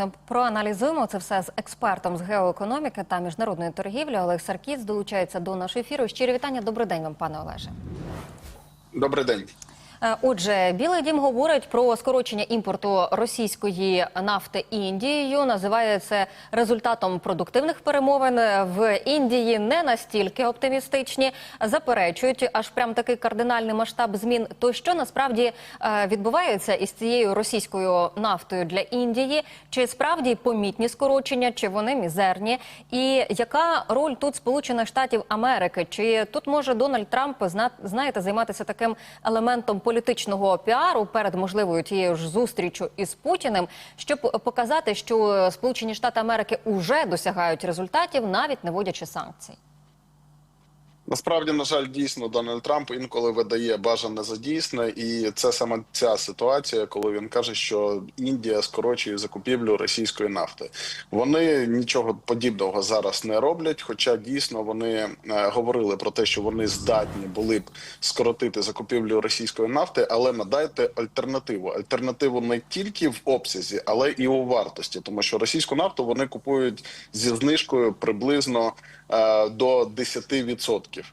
Детально проаналізуємо це все з експертом з геоекономіки та міжнародної торгівлі. Олег Саркіс долучається до нашого ефіру. Щирі вітання. Добрий день вам, пане Олеже. Добрий день. Е, Отже, Білий Дім говорить про скорочення імпорту російської нафти Індією. Називає це результатом продуктивних перемовин в Індії. Не настільки оптимістичні, заперечують аж прям такий кардинальний масштаб змін. То що насправді е, відбувається із цією російською нафтою для Індії? Чи справді помітні скорочення, чи вони мізерні? І яка роль тут Сполучених Штатів Америки? Чи тут може Дональд Трамп зна- знаєте займатися таким елементом політичного піару перед можливою тією ж зустрічю із Путіним, щоб показати, що Сполучені Штати Америки уже досягають результатів, навіть не вводячи санкцій? Насправді, на жаль, дійсно Дональд Трамп інколи видає бажане за дійсне, і це саме ця ситуація, коли він каже, що Індія скорочує закупівлю російської нафти. Вони нічого подібного зараз не роблять. Хоча дійсно вони е, говорили про те, що вони здатні були б скоротити закупівлю російської нафти, але надайте альтернативу. Альтернативу не тільки в обсязі, але і у вартості, тому що російську нафту вони купують зі знижкою приблизно до 10%.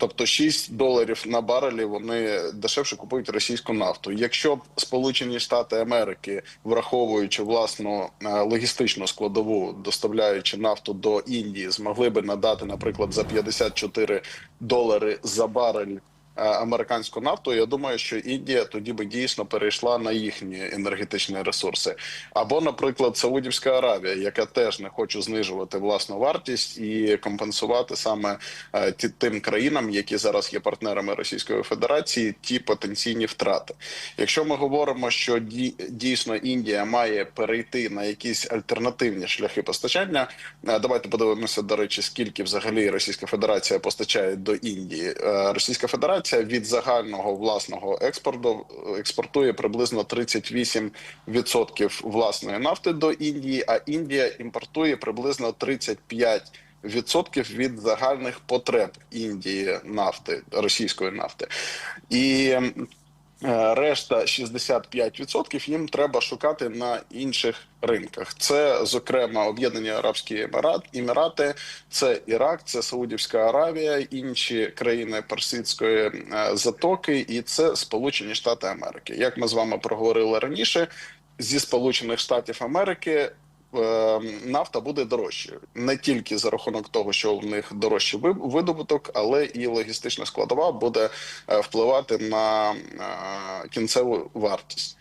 Тобто 6 доларів на барелі вони дешевше купують російську нафту. Якщо б Сполучені Штати Америки, враховуючи власну е, логістичну складову, доставляючи нафту до Індії, змогли би надати, наприклад, за 54 долари за барель е, американську нафту, я думаю, що Індія тоді би дійсно перейшла на їхні енергетичні ресурси. Або, наприклад, Саудівська Аравія, яка теж не хоче знижувати власну вартість і компенсувати саме е, тим країнам, які зараз є партнерами Російської Федерації, ті потенційні втрати. Якщо ми говоримо, що дійсно Індія має перейти на якісь альтернативні шляхи постачання, е, давайте подивимося, до речі, скільки взагалі Російська Федерація постачає до Індії. Е, Російська Федерація від загального власного експорту експортує приблизно 38% власної нафти до Індії, а Індія імпортує приблизно 35%. Відсотків від загальних потреб Індії нафти російської нафти, і решта 65% їм треба шукати на інших ринках. Це, зокрема, Об'єднані Арабські Емірат, Емірати, це Ірак, це Саудівська Аравія, інші країни Персидської е, затоки, і це Сполучені Штати Америки. Як ми з вами проговорили раніше, зі Сполучених Штатів Америки. Е, Нафта буде дорожчою не тільки за рахунок того, що в них дорожчий видобуток, але і логістична складова буде е, впливати на е, кінцеву вартість.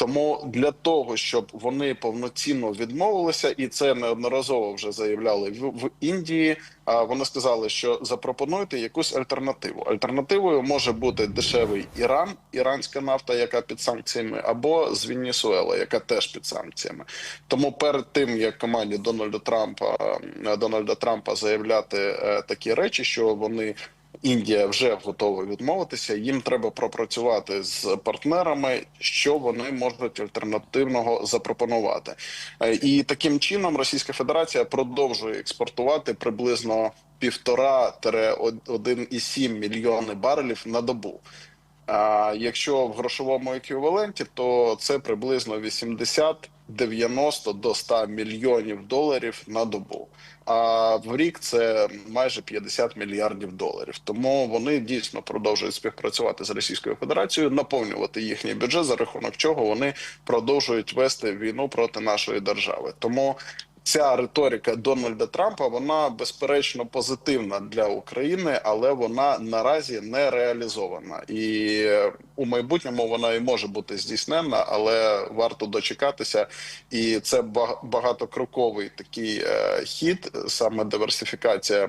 Тому для того, щоб вони повноцінно відмовилися, і це неодноразово вже заявляли в, Індії. А вони сказали, що запропонуйте якусь альтернативу. Альтернативою може бути дешевий Іран, іранська нафта, яка під санкціями, або з Венесуела, яка теж під санкціями. Тому перед тим як команді Дональда Трампа Дональда Трампа заявляти е, такі речі, що вони Індія вже готова відмовитися. Їм треба пропрацювати з партнерами, що вони можуть альтернативного запропонувати. Е, І таким чином Російська Федерація продовжує експортувати приблизно півтора-1,7 мільйони барелів на добу. А якщо в грошовому еквіваленті, то це приблизно 80, 90 до 100 мільйонів доларів на добу. А в рік це майже 50 мільярдів доларів. Тому вони дійсно продовжують співпрацювати з Російською Федерацією, наповнювати їхній бюджет, за рахунок чого вони продовжують вести війну проти нашої держави. Тому ця риторика Дональда Трампа вона безперечно позитивна для України, але вона наразі не реалізована. І у майбутньому вона і може бути здійснена, але варто дочекатися. І це багатокроковий такий е, хід, саме диверсифікація.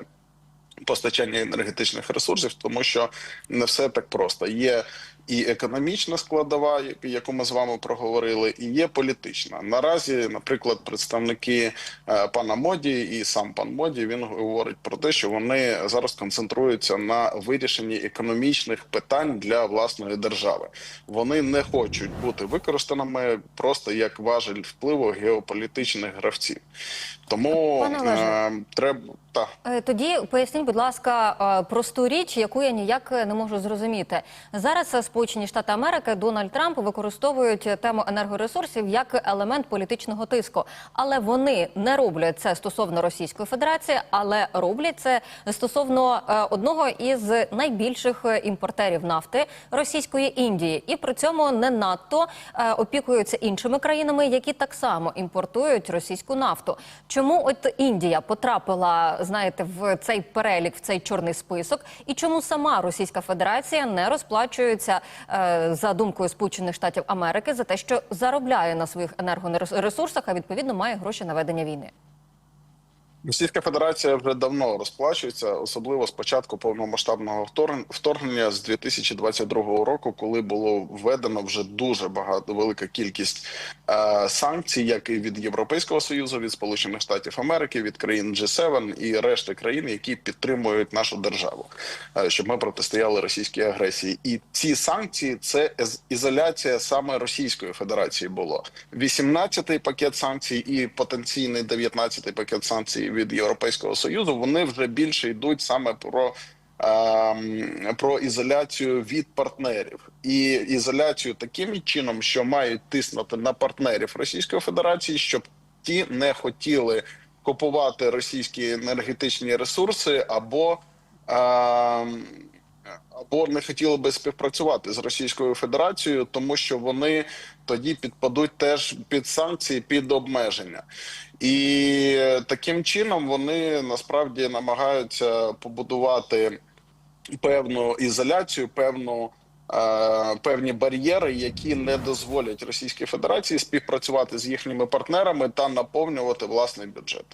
Постачання енергетичних ресурсів, тому що не все так просто. Є і економічна складова, яку ми з вами проговорили, і є політична. Наразі, наприклад, представники е, пана Моді і сам пан Моді він говорить про те, що вони зараз концентруються на вирішенні економічних питань для власної держави. Вони не хочуть бути використаними просто як важель впливу геополітичних гравців. Тому е, треба та. Е, Тоді поясніть, будь ласка, е, просту річ, яку я ніяк не можу зрозуміти. Зараз Сполучені Штати Америки Дональд Трамп використовують тему енергоресурсів як елемент політичного тиску, але вони не роблять це стосовно Російської Федерації, але роблять це стосовно е, одного із найбільших імпортерів нафти російської Індії, і при цьому не надто е, опікуються іншими країнами, які так само імпортують російську нафту. Чому от Індія потрапила, знаєте, в цей перелік, в цей чорний список, і чому сама Російська Федерація не розплачується е, за думкою Сполучених Штатів Америки за те, що заробляє на своїх енергоресурсах, а відповідно має гроші на ведення війни? Російська Федерація вже давно розплачується, особливо з початку повномасштабного вторгнення з 2022 року, коли було введено вже дуже багато велика кількість е, санкцій, як і від Європейського союзу, від Сполучених Штатів Америки, від країн G7 і решти країн, які підтримують нашу державу, е, щоб ми протистояли російській агресії. І ці санкції це ізоляція саме Російської Федерації було 18-й пакет санкцій і потенційний 19-й пакет санкцій від Європейського союзу. Вони вже більше йдуть саме про. ем, Про ізоляцію від партнерів і ізоляцію таким чином, що мають тиснути на партнерів Російської Федерації, щоб ті не хотіли купувати російські енергетичні ресурси або ем, або не хотіли би співпрацювати з Російською Федерацією, тому що вони тоді підпадуть теж під санкції, під обмеження, і таким чином вони насправді намагаються побудувати певну ізоляцію, певну. е, Певні бар'єри, які не дозволять Російській Федерації співпрацювати з їхніми партнерами та наповнювати власний бюджет.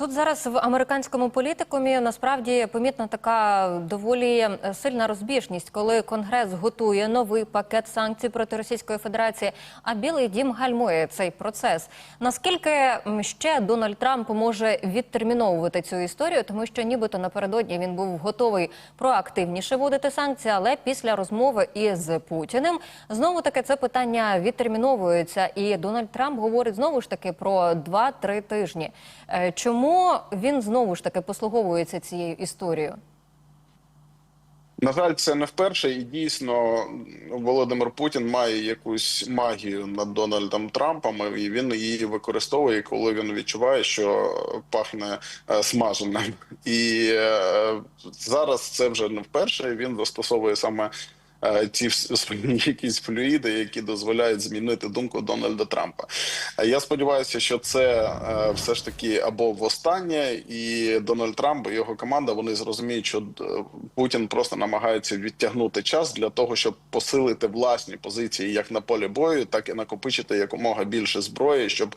Тут зараз в американському політикумі насправді помітна така доволі е, сильна розбіжність, коли Конгрес готує новий пакет санкцій проти Російської Федерації, а Білий Дім гальмує цей процес. Наскільки ще Дональд Трамп може відтерміновувати цю історію, тому що нібито напередодні він був готовий проактивніше вводити санкції, але після розмови із Путіним знову таки це питання відтерміновується, і Дональд Трамп говорить знову ж таки про 2-3 тижні. Е, Чому він знову ж таки послуговується цією історією? На жаль, це не вперше, і дійсно Володимир Путін має якусь магію над Дональдом Трампом, і він її використовує, коли він відчуває, що пахне е, смаженим. І е, зараз це вже не вперше. Він застосовує саме. Е, Ці свої якісь флюїди, які дозволяють змінити думку Дональда Трампа. Е, Я сподіваюся, що це е, все ж таки або востаннє, і Дональд Трамп і його команда вони зрозуміють, що Путін просто намагається відтягнути час для того, щоб посилити власні позиції як на полі бою, так і накопичити якомога більше зброї, щоб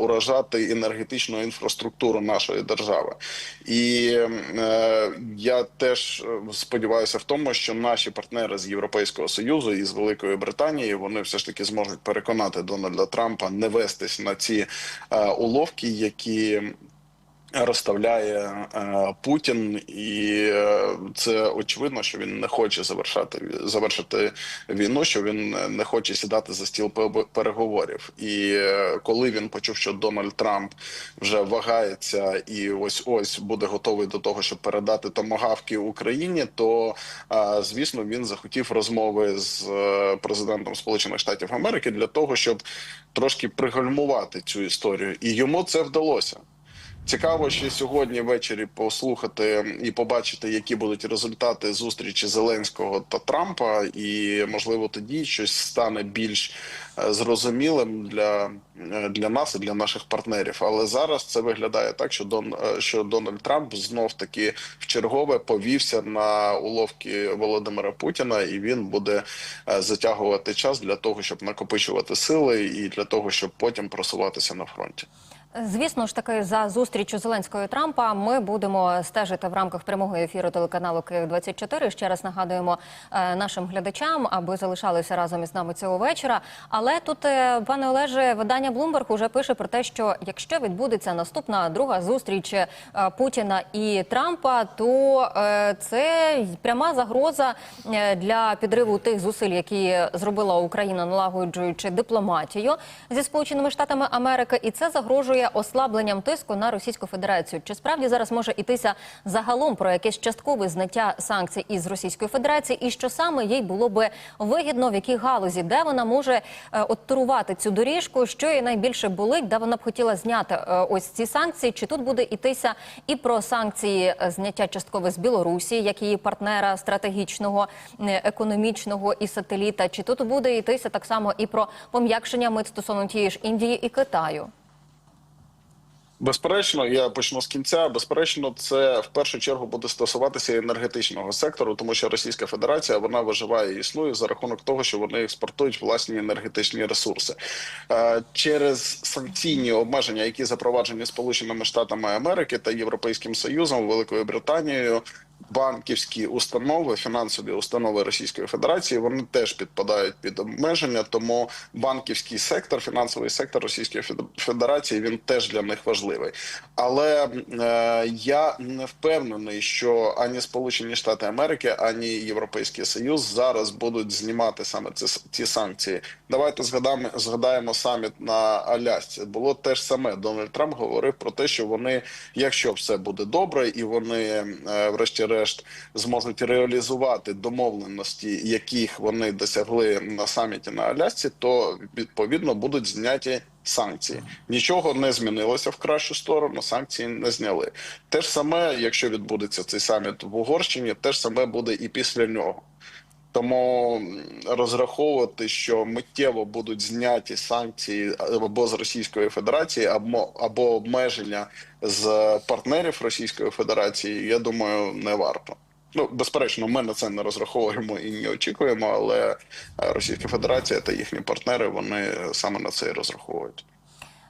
уражати енергетичну інфраструктуру нашої держави. І я теж сподіваюся в тому, що наші партнери з Європейського союзу і з Великої Британії вони все ж таки зможуть переконати Дональда Трампа не вестись на ці е, уловки, які розставляє е, Путін, і е, це очевидно, що він не хоче завершати завершити війну, що він не хоче сідати за стіл пе- переговорів. І е, коли він почув, що Дональд Трамп вже вагається і ось ось буде готовий до того, щоб передати томагавки Україні, то звісно він захотів розмови з президентом Сполучених Штатів Америки для того, щоб трошки пригальмувати цю історію, і йому це вдалося. Цікаво, ще сьогодні ввечері послухати і побачити, які будуть результати зустрічі Зеленського та Трампа, і можливо тоді щось стане більш е, зрозумілим для, е, для нас і для наших партнерів. Але зараз це виглядає так, що Дон е, що Дональд Трамп знов таки вчергове повівся на уловки Володимира Путіна, і він буде затягувати час для того, щоб накопичувати сили, і для того, щоб потім просуватися на фронті. Звісно ж таки, за зустрічю Зеленського і Трампа ми будемо стежити в рамках прямого ефіру телеканалу Київ 24 Ще раз нагадуємо е, нашим глядачам, аби залишалися разом із нами цього вечора. Але тут, е, пане Олеже, видання Bloomberg уже пише про те, що якщо відбудеться наступна друга зустріч е, Путіна і Трампа, то це пряма загроза для підриву тих зусиль, які зробила Україна, налагоджуючи дипломатію зі Сполученими Штатами Америки, і це загрожує ослабленням тиску на Російську Федерацію. Чи справді зараз може йтися загалом про якесь часткове зняття санкцій із Російської Федерації, і що саме їй було би вигідно, в якій галузі, де вона може е, от цю доріжку, що їй найбільше болить, де вона б хотіла зняти е, ось ці санкції? Чи тут буде йтися і про санкції е, зняття часткове з Білорусі, як її партнера стратегічного, економічного і сателіта? Чи тут буде йтися так само і про пом'якшення мит стосовно тієї ж Індії і Китаю? Безперечно, я почну з кінця. Безперечно, це в першу чергу буде стосуватися енергетичного сектору, тому що Російська Федерація вона виживає і існує за рахунок того, що вони експортують власні енергетичні ресурси Е, через санкційні обмеження, які запроваджені Сполученими Штатами Америки та Європейським Союзом, Великою Британією. Банківські установи, фінансові установи Російської Федерації, вони теж підпадають під обмеження. Тому банківський сектор, фінансовий сектор Російської Федерації він теж для них важливий. Але е, я не впевнений, що ані Сполучені Штати Америки, ані Європейський Союз зараз будуть знімати саме ці, ці санкції. Давайте згадаємо, згадаємо саміт на Алясці. Було те ж саме. Дональд Трамп говорив про те, що вони, якщо все буде добре, і вони, е, врешті-решт, зможуть реалізувати домовленості, яких вони досягли на саміті на Алясці, то відповідно будуть зняті. Санкції нічого не змінилося в кращу сторону. Санкції не зняли. Те ж саме, якщо відбудеться цей саміт в Угорщині, те ж саме буде і після нього. Тому розраховувати, що миттєво будуть зняті санкції або з Російської Федерації, або або обмеження з партнерів Російської Федерації, я думаю, не варто. Ну, безперечно, ми на це не розраховуємо і не очікуємо, але Російська Федерація та їхні партнери вони саме на це і розраховують.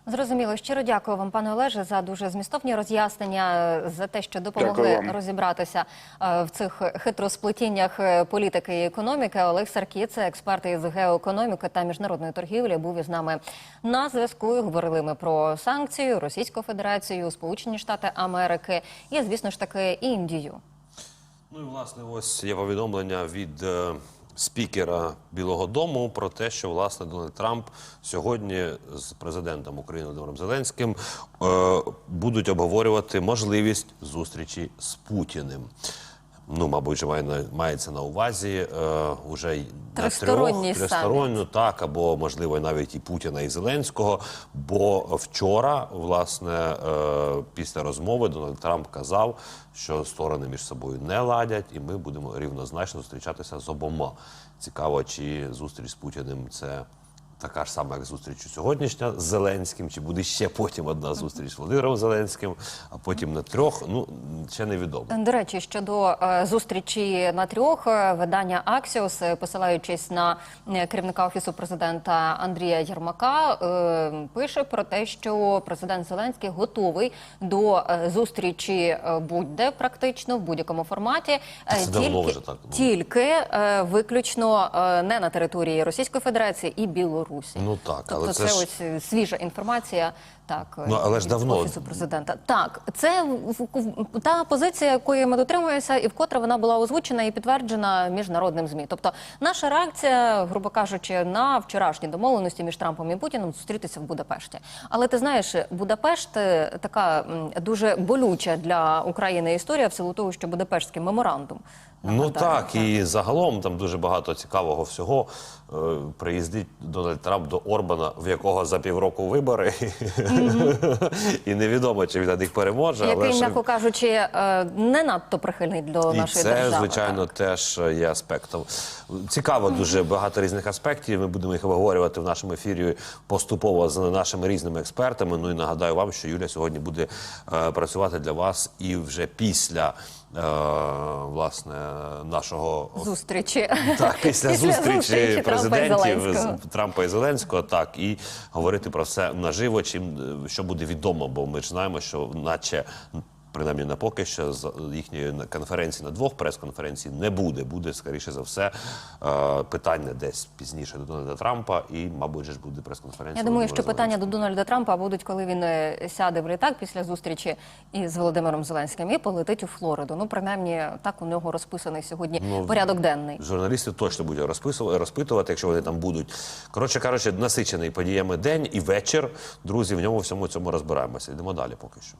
Зрозуміло. Щиро дякую вам, пане Олеже, за дуже змістовні роз'яснення, за те, що допомогли розібратися е, в цих хитросплетіннях е, політики і економіки. Олег Саркі, це експерт із геоекономіки та міжнародної торгівлі, був із нами на зв'язку. І Говорили ми про санкції, Російську Федерацію, Сполучені Штати Америки і, звісно ж таки, Індію. Ну і власне, ось є повідомлення від е, спікера Білого Дому про те, що власне Дональд Трамп сьогодні з президентом України Володимиром Зеленським е, будуть обговорювати можливість зустрічі з Путіним. Ну, мабуть, має мається на увазі е, уже на трьох тристоронню, так або можливо навіть і Путіна і Зеленського. Бо вчора, власне, е, після розмови Дональд Трамп казав, що сторони між собою не ладять, і ми будемо рівнозначно зустрічатися з обома. Цікаво, чи зустріч з Путіним це. Така ж сама, як зустріч сьогоднішня з Зеленським, чи буде ще потім одна зустріч з Володимиром Зеленським, а потім на трьох. Ну ще невідомо. До речі, щодо е, зустрічі на трьох е, видання Аксіос, е, посилаючись на керівника офісу президента Андрія Єрмака, пише про те, що президент Зеленський готовий до зустрічі будь-де практично в будь-якому форматі, це давно тільки, вже так, тільки виключно не на території Російської Федерації і Білорусі. Ну так, але тобто це це ж- ось е, свіжа інформація. Так, Ну, але ж давно. офісу президента. Так, це та позиція, якої ми дотримуємося, і вкотре вона була озвучена і підтверджена міжнародним змі. Тобто, наша реакція, грубо кажучи, на вчорашні домовленості між Трампом і Путіним зустрітися в Будапешті. Але ти знаєш, Будапешт е, така дуже болюча для України історія, в силу того, що Будапештський меморандум. Ну нагадаю, так, і загалом там дуже багато цікавого всього. Е, Приїздить Дональд Трамп до Орбана, в якого за півроку вибори, і невідомо, чи він на них переможе. який, але м'яко кажучи, е, не надто прихильний до і нашої це, держави. звичайно, так. теж є аспектом. Цікаво дуже багато різних аспектів. Ми будемо їх обговорювати в нашому ефірі поступово з нашими різними експертами. Ну і нагадаю вам, що Юля сьогодні буде е, працювати для вас і вже після. Е, Власне, нашого зустрічі. Так, після, Після зустрічі зустрічі Трампа і президентів Трампа і Зеленського, так і говорити про все наживо, чим е, що буде відомо, бо ми ж знаємо, що наче принаймні на поки що з їхньої конференції на двох прес-конференцій не буде. Буде скоріше за все е, питання десь пізніше до Дональда Трампа, і, мабуть, ж буде прес-конференція. Я думаю, що питання до Дональда Трампа будуть, коли він е, сяде в літак після зустрічі із Володимиром Зеленським і полетить у Флориду. Ну, принаймні, так у нього розписаний сьогодні Ну, порядок денний. Журналісти точно будуть розписувати, розпитувати, якщо вони там будуть. Коротше кажучи, насичений подіями день і вечір. Друзі, в ньому всьому цьому розбираємося. Йдемо далі поки що.